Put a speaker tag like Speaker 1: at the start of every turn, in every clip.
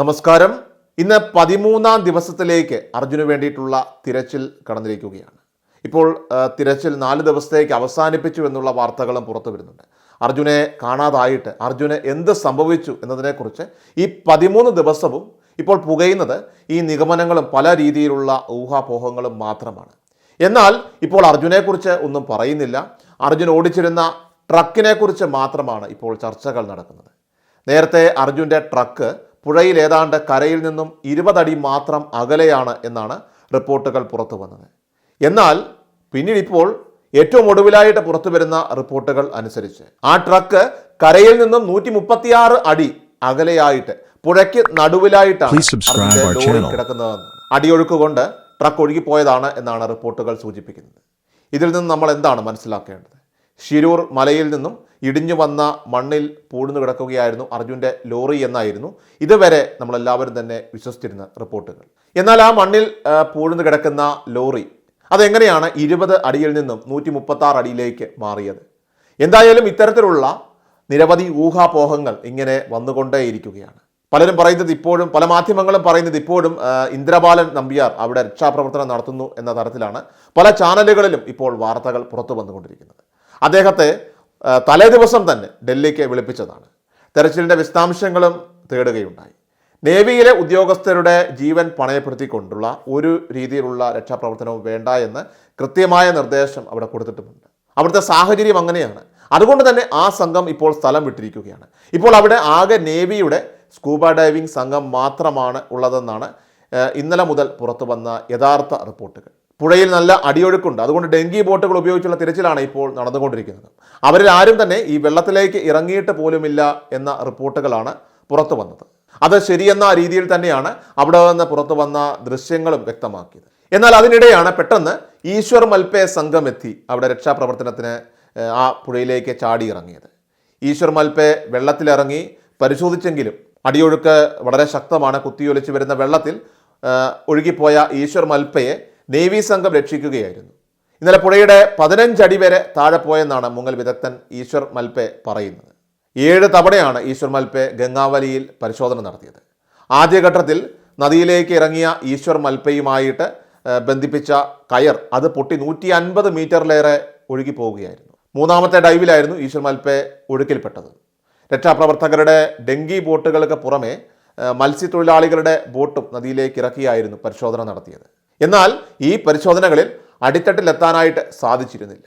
Speaker 1: നമസ്കാരം. ഇന്ന് പതിമൂന്നാം ദിവസത്തിലേക്ക് അർജുന് വേണ്ടിയിട്ടുള്ള തിരച്ചിൽ കടന്നിരിക്കുകയാണ്. ഇപ്പോൾ തിരച്ചിൽ നാല് ദിവസത്തേക്ക് അവസാനിപ്പിച്ചു എന്നുള്ള വാർത്തകളും പുറത്തു വരുന്നുണ്ട്. അർജുനെ കാണാതായിട്ട് അർജുന് എന്ത് സംഭവിച്ചു എന്നതിനെക്കുറിച്ച് ഈ പതിമൂന്ന് ദിവസവും ഇപ്പോൾ പുകയുന്നത് ഈ നിഗമനങ്ങളും പല രീതിയിലുള്ള ഊഹാപോഹങ്ങളും മാത്രമാണ്. എന്നാൽ ഇപ്പോൾ അർജുനെക്കുറിച്ച് ഒന്നും പറയുന്നില്ല. അർജുൻ ഓടിച്ചിരുന്ന ട്രക്കിനെക്കുറിച്ച് മാത്രമാണ് ഇപ്പോൾ ചർച്ചകൾ നടക്കുന്നത്. നേരത്തെ അർജുന്റെ ട്രക്ക് പുഴയിൽ ഏതാണ്ട് കരയിൽ നിന്നും ഇരുപതടി മാത്രം അകലെയാണ് എന്നാണ് റിപ്പോർട്ടുകൾ പുറത്തു വന്നത്. എന്നാൽ പിന്നീട് ഇപ്പോൾ ഏറ്റവും ഒടുവിലായിട്ട് പുറത്തു വരുന്ന റിപ്പോർട്ടുകൾ അനുസരിച്ച് ആ ട്രക്ക് കരയിൽ നിന്നും നൂറ്റി മുപ്പത്തിയാറ് അടി അകലെയായിട്ട് പുഴയ്ക്ക് നടുവിലായിട്ടാണ്
Speaker 2: കിടക്കുന്നത്.
Speaker 1: കിടക്കുന്നതെന്ന്. അടിയൊഴുക്ക് കൊണ്ട് ട്രക്ക് ഒഴുകിപ്പോയതാണ് എന്നാണ് റിപ്പോർട്ടുകൾ സൂചിപ്പിക്കുന്നത്. ഇതിൽ നിന്ന് നമ്മൾ എന്താണ് മനസ്സിലാക്കേണ്ടത്? ഷിരൂർ മലയിൽ നിന്നും ഇടിഞ്ഞു വന്ന മണ്ണിൽ പൂടുന്നു കിടക്കുകയായിരുന്നു അർജുന്റെ ലോറി എന്നായിരുന്നു. ഇതുവരെ നമ്മളെല്ലാവരും തന്നെ വിശ്വസിച്ചിരുന്ന റിപ്പോർട്ടുകൾ. എന്നാൽ ആ മണ്ണിൽ പൂഴുന്നു കിടക്കുന്ന ലോറി അതെങ്ങനെയാണ് ഇരുപത് അടിയിൽ നിന്നും നൂറ്റി മുപ്പത്താറ് അടിയിലേക്ക് മാറിയത്? എന്തായാലും ഇത്തരത്തിലുള്ള നിരവധി ഊഹാപോഹങ്ങൾ ഇങ്ങനെ വന്നുകൊണ്ടേയിരിക്കുകയാണ്. പലരും പറയുന്നത് ഇപ്പോഴും പല മാധ്യമങ്ങളും പറയുന്നത് ഇപ്പോഴും ഇന്ദ്രബാലൻ നമ്പ്യാർ അവിടെ രക്ഷാപ്രവർത്തനം നടത്തുന്നു എന്ന തരത്തിലാണ് പല ചാനലുകളിലും ഇപ്പോൾ വാർത്തകൾ പുറത്തു വന്നുകൊണ്ടിരിക്കുന്നത്. അദ്ദേഹത്തെ തലേ ദിവസം തന്നെ ഡൽഹിക്ക് വിളിപ്പിച്ചതാണ്. തെരച്ചിലിന്റെ വിശദാംശങ്ങളും തേടുകയുണ്ടായി. നേവിയിലെ ഉദ്യോഗസ്ഥരുടെ ജീവൻ പണയപ്പെടുത്തിക്കൊണ്ടുള്ള ഒരു രീതിയിലുള്ള രക്ഷാപ്രവർത്തനവും വേണ്ട എന്ന് കൃത്യമായ നിർദ്ദേശം അവിടെ കൊടുത്തിട്ടുമുണ്ട്. അവിടുത്തെ സാഹചര്യം അങ്ങനെയാണ്. അതുകൊണ്ട് തന്നെ ആ സംഘം ഇപ്പോൾ സ്ഥലം വിട്ടിരിക്കുകയാണ്. ഇപ്പോൾ അവിടെ ആകെ നേവിയുടെ സ്കൂബ ഡൈവിംഗ് സംഘം മാത്രമാണ് ഉള്ളതെന്നാണ് ഇന്നലെ മുതൽ പുറത്തു വന്ന യഥാർത്ഥ റിപ്പോർട്ടുകൾ. പുഴയിൽ നല്ല അടിയൊഴുക്കുണ്ട്. അതുകൊണ്ട് ഡെങ്കി ബോട്ടുകൾ ഉപയോഗിച്ചുള്ള തിരച്ചിലാണ് ഇപ്പോൾ നടന്നുകൊണ്ടിരിക്കുന്നത്. അവരിൽ ആരും തന്നെ ഈ വെള്ളത്തിലേക്ക് ഇറങ്ങിയിട്ട് പോലുമില്ല എന്ന റിപ്പോർട്ടുകളാണ് പുറത്തു വന്നത്. അത് ശരിയെന്ന രീതിയിൽ തന്നെയാണ് അവിടെ നിന്ന് പുറത്തു വന്ന ദൃശ്യങ്ങളും വ്യക്തമാക്കിയത്. എന്നാൽ അതിനിടെയാണ് പെട്ടെന്ന് ഈശ്വർ മൽപേ സംഘം എത്തി അവിടെ രക്ഷാപ്രവർത്തനത്തിന് ആ പുഴയിലേക്ക് ചാടി ഇറങ്ങിയത്. ഈശ്വർ മൽപേ വെള്ളത്തിലിറങ്ങി പരിശോധിച്ചെങ്കിലും അടിയൊഴുക്ക് വളരെ ശക്തമാണ്. കുത്തിയൊലിച്ച് വരുന്ന വെള്ളത്തിൽ ഒഴുകിപ്പോയ ഈശ്വർ മൽപ്പയെ നേവി സംഘം രക്ഷിക്കുകയായിരുന്നു. ഇന്നലെ പുഴയുടെ പതിനഞ്ചടി വരെ താഴെ പോയെന്നാണ് മുങ്ങൽ വിദഗ്ധൻ ഈശ്വർ മൽപ്പെ പറയുന്നത്. ഏഴ് തവണയാണ് ഈശ്വർ മൽപ്പെ ഗംഗാവലിയിൽ പരിശോധന നടത്തിയത്. ആദ്യഘട്ടത്തിൽ നദിയിലേക്ക് ഇറങ്ങിയ ഈശ്വർ മൽപ്പയുമായിട്ട് ബന്ധിപ്പിച്ച കയർ അത് പൊട്ടി നൂറ്റി അൻപത് മീറ്ററിലേറെ ഒഴുകി പോവുകയായിരുന്നു മൂന്നാമത്തെ ഡൈവിലായിരുന്നു ഈശ്വർ മൽപ്പെ ഒഴുക്കിൽപ്പെട്ടത്. രക്ഷാപ്രവർത്തകരുടെ ഡെങ്കി ബോട്ടുകൾക്ക് പുറമെ മത്സ്യത്തൊഴിലാളികളുടെ ബോട്ടും നദിയിലേക്ക് ഇറക്കിയായിരുന്നു പരിശോധന നടത്തിയത്. എന്നാൽ ഈ പരിശോധനകളിൽ അടിത്തട്ടിലെത്താനായിട്ട് സാധിച്ചിരുന്നില്ല.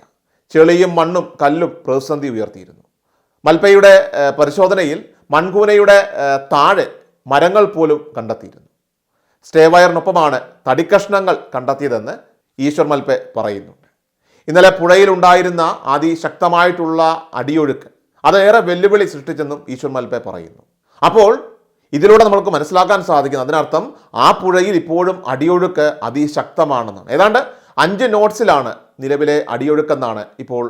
Speaker 1: ചെളിയും മണ്ണും കല്ലും പ്രതിസന്ധി ഉയർത്തിയിരുന്നു. മൽപ്പയുടെ പരിശോധനയിൽ മൺകൂനയുടെ താഴെ മരങ്ങൾ പോലും കണ്ടെത്തിയിരുന്നു. സ്റ്റേ വയറിനൊപ്പമാണ് തടിക്കഷ്ണങ്ങൾ കണ്ടെത്തിയതെന്ന് ഈശ്വർ മൽപ്പെ പറയുന്നുണ്ട്. ഇന്നലെ പുഴയിലുണ്ടായിരുന്ന അതിശക്തമായിട്ടുള്ള അടിയൊഴുക്ക് അതേറെ വെല്ലുവിളി സൃഷ്ടിച്ചെന്നും ഈശ്വർ മൽപ്പെ പറയുന്നു. അപ്പോൾ ഇതിലൂടെ നമുക്ക് മനസ്സിലാക്കാൻ സാധിക്കുന്നത് അതിനർത്ഥം ആ പുഴയിൽ ഇപ്പോഴും അടിയൊഴുക്ക് അതിശക്തമാണെന്നാണ്. ഏതാണ്ട് അഞ്ച് നോട്ട്സിലാണ് നിലവിലെ അടിയൊഴുക്കെന്നാണ് ഇപ്പോൾ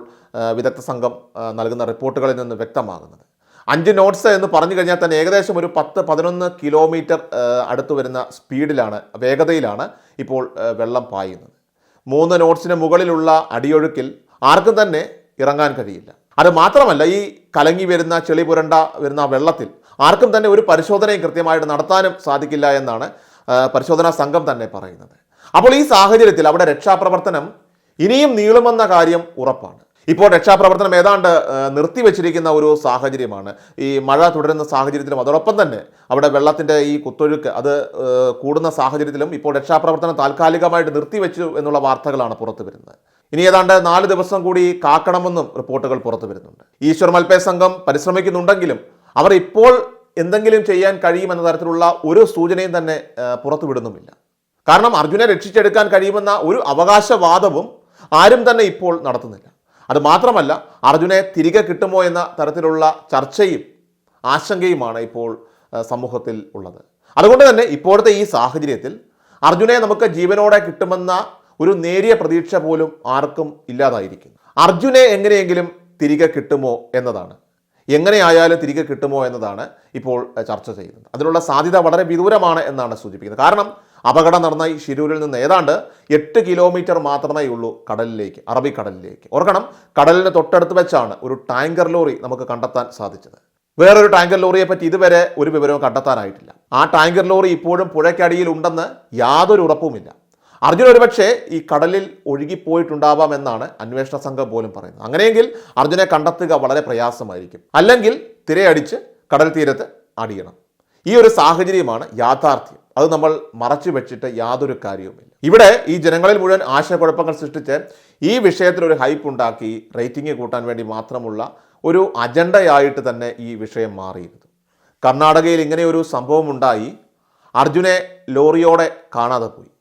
Speaker 1: വിദഗ്ധ സംഘം നൽകുന്ന റിപ്പോർട്ടുകളിൽ നിന്ന് വ്യക്തമാകുന്നത്. അഞ്ച് നോട്ട്സ് എന്ന് പറഞ്ഞു കഴിഞ്ഞാൽ തന്നെ ഏകദേശം ഒരു പത്ത് പതിനൊന്ന് കിലോമീറ്റർ അടുത്ത് വരുന്ന സ്പീഡിലാണ് വേഗതയിലാണ് ഇപ്പോൾ വെള്ളം പായുന്നത്. മൂന്ന് നോട്ട്സിന് മുകളിലുള്ള അടിയൊഴുക്കിൽ ആർക്കും തന്നെ ഇറങ്ങാൻ കഴിയില്ല. അത് മാത്രമല്ല ഈ കലങ്ങി വരുന്ന ചെളി പുരണ്ട വരുന്ന വെള്ളത്തിൽ ആർക്കും തന്നെ ഒരു പരിശോധനയും കൃത്യമായിട്ട് നടത്താനും സാധിക്കില്ല എന്നാണ് പരിശോധനാ സംഘം തന്നെ പറയുന്നത്. അപ്പോൾ ഈ സാഹചര്യത്തിൽ അവിടെ രക്ഷാപ്രവർത്തനം ഇനിയും നീളുമെന്ന കാര്യം ഉറപ്പാണ്. ഇപ്പോൾ രക്ഷാപ്രവർത്തനം ഏതാണ്ട് നിർത്തിവെച്ചിരിക്കുന്ന ഒരു സാഹചര്യമാണ്. ഈ മഴ തുടരുന്ന സാഹചര്യത്തിലും അതോടൊപ്പം തന്നെ അവിടെ വെള്ളത്തിന്റെ ഈ കുത്തൊഴുക്ക് അത് കൂടുന്ന സാഹചര്യത്തിലും ഇപ്പോൾ രക്ഷാപ്രവർത്തനം താൽക്കാലികമായിട്ട് നിർത്തിവെച്ചു എന്നുള്ള വാർത്തകളാണ് പുറത്തു വരുന്നത്. ഇനി ഏതാണ്ട് നാല് ദിവസം കൂടി കാക്കണമെന്നും റിപ്പോർട്ടുകൾ പുറത്തു വരുന്നുണ്ട്. ഈശ്വർ മൽപേ സംഘം പരിശ്രമിക്കുന്നുണ്ടെങ്കിലും അവർ ഇപ്പോൾ എന്തെങ്കിലും ചെയ്യാൻ കഴിയുമെന്ന തരത്തിലുള്ള ഒരു സൂചനയും തന്നെ പുറത്തുവിടുന്നുമില്ല. പുറത്തു വിടുന്നുമില്ല കാരണം അർജുനെ രക്ഷിച്ചെടുക്കാൻ കഴിയുമെന്ന ഒരു അവകാശവാദവും ആരും തന്നെ ഇപ്പോൾ നടത്തുന്നില്ല. അത് മാത്രമല്ല അർജുനെ തിരികെ കിട്ടുമോ എന്ന തരത്തിലുള്ള ചർച്ചയും ആശങ്കയുമാണ് ഇപ്പോൾ സമൂഹത്തിൽ ഉള്ളത്. അതുകൊണ്ട് തന്നെ ഇപ്പോഴത്തെ ഈ സാഹചര്യത്തിൽ അർജുനെ നമുക്ക് ജീവനോടെ കിട്ടുമെന്ന ഒരു നേരിയ പ്രതീക്ഷ പോലും ആർക്കും ഇല്ലാതായിരിക്കുന്നു അർജുനെ എങ്ങനെയെങ്കിലും തിരികെ കിട്ടുമോ എന്നതാണ്. എങ്ങനെയായാലും തിരികെ കിട്ടുമോ എന്നതാണ് ഇപ്പോൾ ചർച്ച ചെയ്യുന്നത്. അതിനുള്ള സാധ്യത വളരെ വിദൂരമാണ് എന്നാണ് സൂചിപ്പിക്കുന്നത്. കാരണം അപകടം നടന്ന ഈ ഷിരൂരിൽ നിന്ന് ഏതാണ്ട് എട്ട് കിലോമീറ്റർ മാത്രമേ ഉള്ളൂ കടലിലേക്ക് അറബിക്കടലിലേക്ക്. ഓർക്കണം കടലിന് തൊട്ടടുത്ത് വെച്ചാണ് ഒരു ടാങ്കർ ലോറി നമുക്ക് കണ്ടെത്താൻ സാധിച്ചത്. വേറൊരു ടാങ്കർ ലോറിയെ പറ്റി ഇതുവരെ ഒരു വിവരവും കണ്ടെത്താനായിട്ടില്ല. ആ ടാങ്കർ ലോറി ഇപ്പോഴും പുഴയ്ക്കടിയിൽ ഉണ്ടെന്ന് യാതൊരു ഉറപ്പുമില്ല. അർജുൻ ഒരുപക്ഷെ ഈ കടലിൽ ഒഴുകിപ്പോയിട്ടുണ്ടാവാം എന്നാണ് അന്വേഷണ സംഘം പോലും പറയുന്നത്. അങ്ങനെയെങ്കിൽ അർജുനെ കണ്ടെത്തുക വളരെ പ്രയാസമായിരിക്കും. അല്ലെങ്കിൽ തിരയടിച്ച് കടൽ തീരത്ത് അടിയണം. ഈ ഒരു സാഹചര്യമാണ് യാഥാർത്ഥ്യം. അത് നമ്മൾ മറച്ചു വെച്ചിട്ട് യാതൊരു കാര്യവുമില്ല. ഇവിടെ ഈ ജനങ്ങളിൽ മുഴുവൻ ആശയക്കുഴപ്പങ്ങൾ സൃഷ്ടിച്ച് ഈ വിഷയത്തിൽ ഒരു ഹൈപ്പ് ഉണ്ടാക്കി റേറ്റിംഗ് കൂട്ടാൻ വേണ്ടി മാത്രമുള്ള ഒരു അജണ്ടയായിട്ട് തന്നെ ഈ വിഷയം മാറിയിരുന്നു. കർണാടകയിൽ ഇങ്ങനെ ഒരു സംഭവം ഉണ്ടായി. അർജുനെ ലോറിയോടെ കാണാതെ പോയി.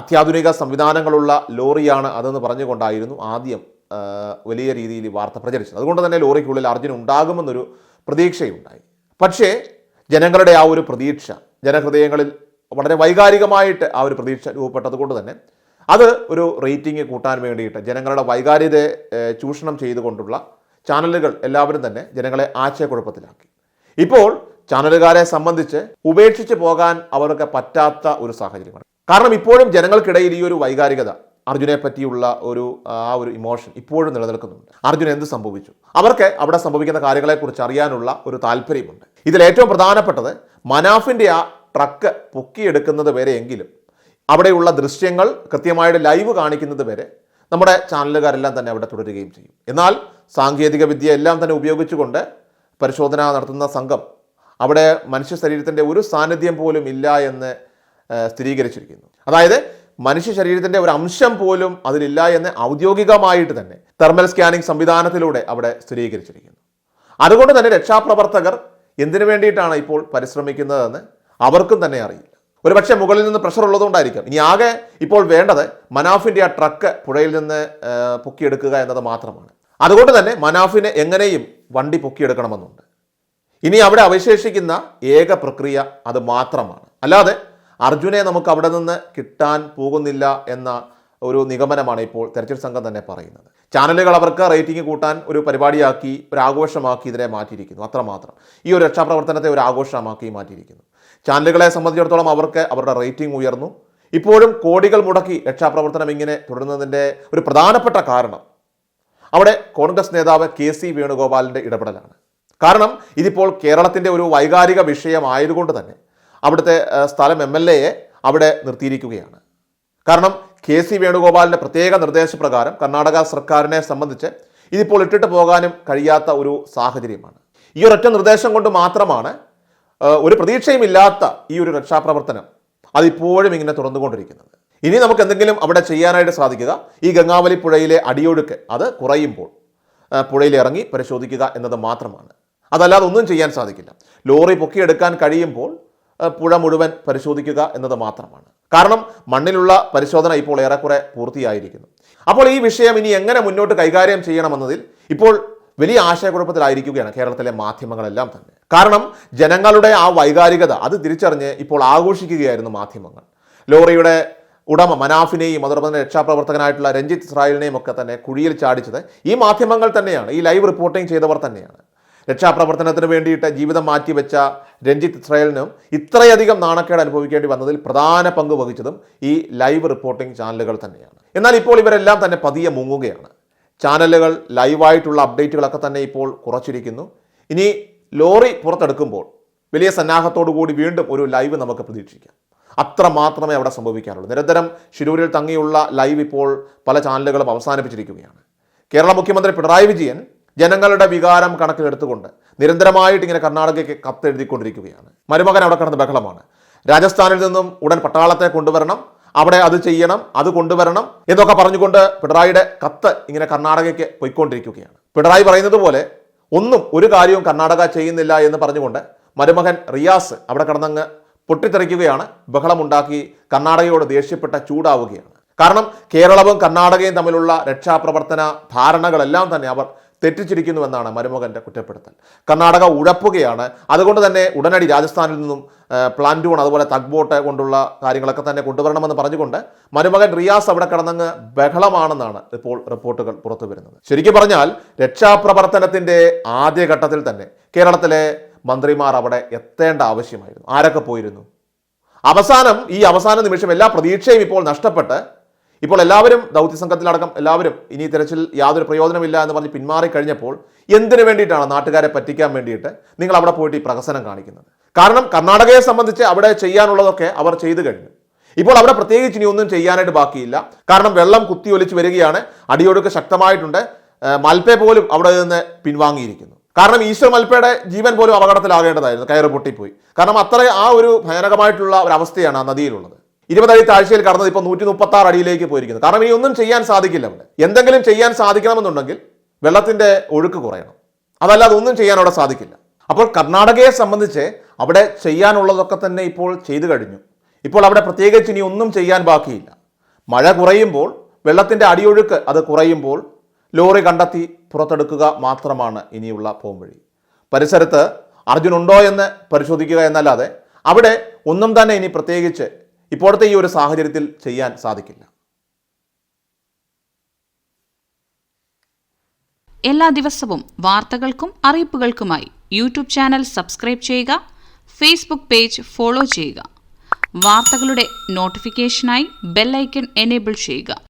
Speaker 1: അത്യാധുനിക സംവിധാനങ്ങളുള്ള ലോറിയാണ് അതെന്ന് പറഞ്ഞുകൊണ്ടായിരുന്നു ആദ്യം വലിയ രീതിയിൽ വാർത്ത പ്രചരിച്ചത്. അതുകൊണ്ട് തന്നെ ലോറിക്കുള്ളിൽ അർജുൻ ഉണ്ടാകുമെന്നൊരു പ്രതീക്ഷയുണ്ടായി. പക്ഷേ ജനങ്ങളുടെ ആ ഒരു പ്രതീക്ഷ ജനഹൃദയങ്ങളിൽ വളരെ വൈകാരികമായിട്ട് ആ ഒരു പ്രതീക്ഷ രൂപപ്പെട്ടത് കൊണ്ട് തന്നെ അത് ഒരു റേറ്റിംഗ് കൂട്ടാൻ വേണ്ടിയിട്ട് ജനങ്ങളുടെ വൈകാര്യതയെ ചൂഷണം ചെയ്തുകൊണ്ടുള്ള ചാനലുകൾ എല്ലാവരും തന്നെ ജനങ്ങളെ ആശയക്കുഴപ്പത്തിലാക്കി. ഇപ്പോൾ ചാനലുകാരെ സംബന്ധിച്ച് ഉപേക്ഷിച്ച് പോകാൻ അവർക്ക് പറ്റാത്ത ഒരു സാഹചര്യമാണ്. കാരണം ഇപ്പോഴും ജനങ്ങൾക്കിടയിൽ ഈ ഒരു വൈകാരികത അർജുനെ പറ്റിയുള്ള ഒരു ആ ഒരു ഇമോഷൻ ഇപ്പോഴും നിലനിൽക്കുന്നുണ്ട്. അർജുൻ എന്ത് സംഭവിച്ചു? അവർക്ക് അവിടെ സംഭവിക്കുന്ന കാര്യങ്ങളെക്കുറിച്ച് അറിയാനുള്ള ഒരു താല്പര്യമുണ്ട്. ഇതിൽ ഏറ്റവും പ്രധാനപ്പെട്ടത് മനാഫിന്റെ ആ ട്രക്ക് പൊക്കിയെടുക്കുന്നത് വരെയെങ്കിലും അവിടെയുള്ള ദൃശ്യങ്ങൾ കൃത്യമായിട്ട് ലൈവ് കാണിക്കുന്നത് വരെ നമ്മുടെ ചാനലുകാരെല്ലാം തന്നെ അവിടെ തുടരുകയും ചെയ്യും. എന്നാൽ സാങ്കേതിക വിദ്യ എല്ലാം തന്നെ ഉപയോഗിച്ചുകൊണ്ട് പരിശോധന നടത്തുന്ന സംഘം അവിടെ മനുഷ്യ ശരീരത്തിന്റെ ഒരു സാന്നിധ്യം പോലും ഇല്ല എന്ന് സ്ഥിരീകരിച്ചിരിക്കുന്നു. അതായത് മനുഷ്യ ശരീരത്തിന്റെ ഒരു അംശം പോലും അതിലില്ല എന്ന് ഔദ്യോഗികമായിട്ട് തന്നെ തെർമൽ സ്കാനിംഗ് സംവിധാനത്തിലൂടെ അവിടെ സ്ഥിരീകരിച്ചിരിക്കുന്നു. അതുകൊണ്ട് തന്നെ രക്ഷാപ്രവർത്തകർ എന്തിനു വേണ്ടിയിട്ടാണ് ഇപ്പോൾ പരിശ്രമിക്കുന്നതെന്ന് അവർക്കും തന്നെ അറിയില്ല. ഒരു പക്ഷേ മുകളിൽ നിന്ന് പ്രഷർ ഉള്ളതുകൊണ്ടായിരിക്കും. ഇനി ആകെ ഇപ്പോൾ വേണ്ടത് മനാഫിന്റെ ആ ട്രക്ക് പുഴയിൽ നിന്ന് പൊക്കിയെടുക്കുക എന്നത് മാത്രമാണ്. അതുകൊണ്ട് തന്നെ മനാഫിനെ എങ്ങനെയും വണ്ടി പൊക്കിയെടുക്കണമെന്നുണ്ട്. ഇനി അവിടെ അവശേഷിക്കുന്ന ഏക പ്രക്രിയ അത് മാത്രമാണ്. അല്ലാതെ അർജുനെ നമുക്ക് അവിടെ നിന്ന് കിട്ടാൻ പോകുന്നില്ല എന്ന ഒരു നിഗമനമാണ് ഇപ്പോൾ തെരച്ചിൽ സംഘം തന്നെ പറയുന്നത്. ചാനലുകൾ അവർക്ക് റേറ്റിംഗ് കൂട്ടാൻ ഒരു പരിപാടിയാക്കി ഒരു ആഘോഷമാക്കി ഇതിനെ മാറ്റിയിരിക്കുന്നു. അത്രമാത്രം. ഈ ഒരു രക്ഷാപ്രവർത്തനത്തെ ഒരു ആഘോഷമാക്കി മാറ്റിയിരിക്കുന്നു. ചാനലുകളെ സംബന്ധിച്ചിടത്തോളം അവർക്ക് അവരുടെ റേറ്റിംഗ് ഉയർന്നു. ഇപ്പോഴും കോടികൾ മുടക്കി രക്ഷാപ്രവർത്തനം ഇങ്ങനെ തുടരുന്നതിന്റെ ഒരു പ്രധാനപ്പെട്ട കാരണം അവിടെ കോൺഗ്രസ് നേതാവ് കെ സി വേണുഗോപാലിന്റെ ഇടപെടലാണ്. കാരണം ഇതിപ്പോൾ കേരളത്തിന്റെ ഒരു വൈകാരിക വിഷയമായതുകൊണ്ട് തന്നെ അവിടുത്തെ സ്ഥലം എം എൽ എയെ അവിടെ നിർത്തിയിരിക്കുകയാണ്. കാരണം കെ സി വേണുഗോപാലിന്റെ പ്രത്യേക നിർദ്ദേശപ്രകാരം കർണാടക സർക്കാരിനെ സംബന്ധിച്ച് ഇതിപ്പോൾ ഇട്ടിട്ട് പോകാനും കഴിയാത്ത ഒരു സാഹചര്യമാണ്. ഈ ഒരൊറ്റ നിർദ്ദേശം കൊണ്ട് മാത്രമാണ് ഒരു പ്രതീക്ഷയുമില്ലാത്ത ഈ ഒരു രക്ഷാപ്രവർത്തനം അതിപ്പോഴും ഇങ്ങനെ തുറന്നുകൊണ്ടിരിക്കുന്നത് ഇനി നമുക്ക് എന്തെങ്കിലും അവിടെ ചെയ്യാനായിട്ട് സാധിക്കുക. ഈ ഗംഗാവലി പുഴയിലെ അടിയൊഴുക്ക് അത് കുറയുമ്പോൾ പുഴയിലിറങ്ങി പരിശോധിക്കുക എന്നത് മാത്രമാണ്. അതല്ലാതെ ഒന്നും ചെയ്യാൻ സാധിക്കില്ല. ലോറി പൊക്കിയെടുക്കാൻ കഴിയുമ്പോൾ പുഴ മുഴുവൻ പരിശോധിക്കുക എന്നത് മാത്രമാണ്. കാരണം മണ്ണിലുള്ള പരിശോധന ഇപ്പോൾ ഏറെക്കുറെ പൂർത്തിയായിരിക്കുന്നു. അപ്പോൾ ഈ വിഷയം ഇനി എങ്ങനെ മുന്നോട്ട് കൈകാര്യം ചെയ്യണമെന്നതിൽ ഇപ്പോൾ വലിയ ആശയക്കുഴപ്പത്തിലായിരിക്കുകയാണ് കേരളത്തിലെ മാധ്യമങ്ങളെല്ലാം തന്നെ. കാരണം ജനങ്ങളുടെ ആ വൈകാരികത അത് തിരിച്ചറിഞ്ഞ് ഇപ്പോൾ ആഘോഷിക്കുകയായിരുന്നു മാധ്യമങ്ങൾ. ലോറിയുടെ ഉടമ മനാഫിനെയും അതോടൊപ്പം തന്നെ രക്ഷാപ്രവർത്തകനായിട്ടുള്ള രഞ്ജിത്ത് ഇസ്രായേലിനെയും ഒക്കെ തന്നെ കുഴിയിൽ ചാടിച്ചത് ഈ മാധ്യമങ്ങൾ തന്നെയാണ്. ഈ ലൈവ് റിപ്പോർട്ടിംഗ് ചെയ്തവർ തന്നെയാണ്. രക്ഷാപ്രവർത്തനത്തിന് വേണ്ടിയിട്ട് ജീവിതം മാറ്റിവെച്ച രഞ്ജിത്ത് ഇസ്രയേലിനും ഇത്രയധികം നാണക്കേട് അനുഭവിക്കേണ്ടി വന്നതിൽ പ്രധാന പങ്ക് വഹിച്ചതും ഈ ലൈവ് റിപ്പോർട്ടിംഗ് ചാനലുകൾ തന്നെയാണ്. എന്നാൽ ഇപ്പോൾ ഇവരെല്ലാം തന്നെ പതിയെ മുങ്ങുകയാണ്. ചാനലുകൾ ലൈവായിട്ടുള്ള അപ്ഡേറ്റുകളൊക്കെ തന്നെ ഇപ്പോൾ കുറച്ചിരിക്കുന്നു. ഇനി ലോറി പുറത്തെടുക്കുമ്പോൾ വലിയ സന്നാഹത്തോടു കൂടി വീണ്ടും ഒരു ലൈവ് നമുക്ക് പ്രതീക്ഷിക്കാം. അത്ര മാത്രമേ അവിടെ സംഭവിക്കാറുള്ളൂ. നിരന്തരം ഷിരൂരിൽ തങ്ങിയുള്ള ലൈവ് ഇപ്പോൾ പല ചാനലുകളും അവസാനിപ്പിച്ചിരിക്കുകയാണ്. കേരള മുഖ്യമന്ത്രി പിണറായി വിജയൻ ജനങ്ങളുടെ വികാരം കണക്കിലെടുത്തുകൊണ്ട് നിരന്തരമായിട്ട് ഇങ്ങനെ കർണാടകയ്ക്ക് കത്തെഴുതിക്കൊണ്ടിരിക്കുകയാണ് മരുമകൻ അവിടെ കിടന്ന് ബഹളമാണ്. രാജസ്ഥാനിൽ നിന്നും ഉടൻ പട്ടാളത്തെ കൊണ്ടുവരണം അവിടെ അത് ചെയ്യണം അത് കൊണ്ടുവരണം എന്നൊക്കെ പറഞ്ഞുകൊണ്ട് പിണറായിയുടെ കത്ത് ഇങ്ങനെ കർണാടകയ്ക്ക് പോയിക്കൊണ്ടിരിക്കുകയാണ്. പിണറായി പറയുന്നത് പോലെ ഒന്നും ഒരു കാര്യവും കർണാടക ചെയ്യുന്നില്ല എന്ന് പറഞ്ഞുകൊണ്ട് മരുമകൻ റിയാസ് അവിടെ കിടന്നങ്ങ് പൊട്ടിത്തെറിക്കുകയാണ്. ബഹളമുണ്ടാക്കി കർണാടകയോട് ദേഷ്യപ്പെട്ട ചൂടാവുകയാണ്. കാരണം കേരളവും കർണാടകയും തമ്മിലുള്ള രക്ഷാപ്രവർത്തന ധാരണകളെല്ലാം തന്നെ അവർ തെറ്റിച്ചിരിക്കുന്നുവെന്നാണ് മരുമകന്റെ കുറ്റപ്പെടുത്തൽ. കർണാടക ഉഴപ്പുകയാണ്. അതുകൊണ്ട് തന്നെ ഉടനടി രാജസ്ഥാനിൽ നിന്നും പ്ലാന്റൂൺ അതുപോലെ തഗ് ബോട്ട് കൊണ്ടുള്ള കാര്യങ്ങളൊക്കെ തന്നെ കൊണ്ടുവരണമെന്ന് പറഞ്ഞുകൊണ്ട് മരുമകൻ റിയാസ് അവിടെ കടന്നങ്ങ് ബഹളമാണെന്നാണ് ഇപ്പോൾ റിപ്പോർട്ടുകൾ പുറത്തു വരുന്നത് ശരിക്കും പറഞ്ഞാൽ രക്ഷാപ്രവർത്തനത്തിന്റെ ആദ്യഘട്ടത്തിൽ തന്നെ കേരളത്തിലെ മന്ത്രിമാർ അവിടെ എത്തേണ്ട ആവശ്യമായിരുന്നു. ആരൊക്കെ പോയിരുന്നു? അവസാനം ഈ അവസാന നിമിഷം എല്ലാ പ്രതീക്ഷയും ഇപ്പോൾ നഷ്ടപ്പെട്ട് ഇപ്പോൾ എല്ലാവരും ദൗത്യ ദൗത്യസംഘത്തിലടക്കം എല്ലാവരും ഇനി തിരച്ചിൽ യാതൊരു പ്രയോജനമില്ല എന്ന് പറഞ്ഞ് പിന്മാറി കഴിഞ്ഞപ്പോൾ എന്തിനു വേണ്ടിയിട്ടാണ് നാട്ടുകാരെ പറ്റിക്കാൻ വേണ്ടിയിട്ട് നിങ്ങൾ അവിടെ പോയിട്ട് ഈ പ്രഹസനം കാണിക്കുന്നത്? കാരണം കർണാടകയെ സംബന്ധിച്ച് അവിടെ ചെയ്യാനുള്ളതൊക്കെ അവർ ചെയ്തു കഴിഞ്ഞു. ഇപ്പോൾ അവിടെ പ്രത്യേകിച്ച് ഇനി ഒന്നും ചെയ്യാനായിട്ട് ബാക്കിയില്ല. കാരണം വെള്ളം കുത്തിയൊലിച്ച് വരികയാണ്. അടിയൊഴുക്ക് ശക്തമായിട്ടുണ്ട്. മൽപ്പെ പോലും അവിടെ നിന്ന് പിൻവാങ്ങിയിരിക്കുന്നു. കാരണം ഈശ്വർ മൽപ്പയുടെ ജീവൻ പോലും അപകടത്തിലാകേണ്ടതായിരുന്നു. കയറ് പൊട്ടിപ്പോയി. കാരണം അത്ര ആ ഒരു ഭയാനകമായിട്ടുള്ള ഒരു അവസ്ഥയാണ് ആ നദിയിലുള്ളത്. ഇരുപതടി താഴ്ചയിൽ കടന്നത് ഇപ്പോൾ നൂറ്റി മുപ്പത്തി ആറ് അടിയിലേക്ക് പോയിരിക്കുന്നു. കാരണം ഇനി ഒന്നും ചെയ്യാൻ സാധിക്കില്ല അവിടെ എന്തെങ്കിലും ചെയ്യാൻ സാധിക്കണമെന്നുണ്ടെങ്കിൽ വെള്ളത്തിന്റെ ഒഴുക്ക് കുറയണം. അതല്ലാതെ ഒന്നും ചെയ്യാൻ അവിടെ സാധിക്കില്ല. അപ്പോൾ കർണാടകയെ സംബന്ധിച്ച് അവിടെ ചെയ്യാനുള്ളതൊക്കെ തന്നെ ഇപ്പോൾ ചെയ്തു കഴിഞ്ഞു. ഇപ്പോൾ അവിടെ പ്രത്യേകിച്ച് ഇനി ഒന്നും ചെയ്യാൻ ബാക്കിയില്ല. മഴ കുറയുമ്പോൾ വെള്ളത്തിന്റെ അടിയൊഴുക്ക് അത് കുറയുമ്പോൾ ലോറി കണ്ടെത്തി പുറത്തെടുക്കുക മാത്രമാണ് ഇനിയുള്ള പോംവഴി. പരിസരത്ത് അർജുൻ ഉണ്ടോ എന്ന് പരിശോധിക്കുക എന്നല്ലാതെ അവിടെ ഒന്നും തന്നെ ഇനി പ്രത്യേകിച്ച് ഇപ്പോഴത്തെ ഈ ഒരു സാഹചര്യത്തിൽ ചെയ്യാൻ സാധിക്കില്ല.
Speaker 2: എല്ലാ ദിവസവും വാർത്തകൾക്കും അറിയിപ്പുകൾക്കുമായി യൂട്യൂബ് ചാനൽ സബ്സ്ക്രൈബ് ചെയ്യുക ഫേസ്ബുക്ക് പേജ് ഫോളോ ചെയ്യുക. വാർത്തകളുടെ നോട്ടിഫിക്കേഷനായി ബെല്ലൈക്കൺ എനേബിൾ ചെയ്യുക.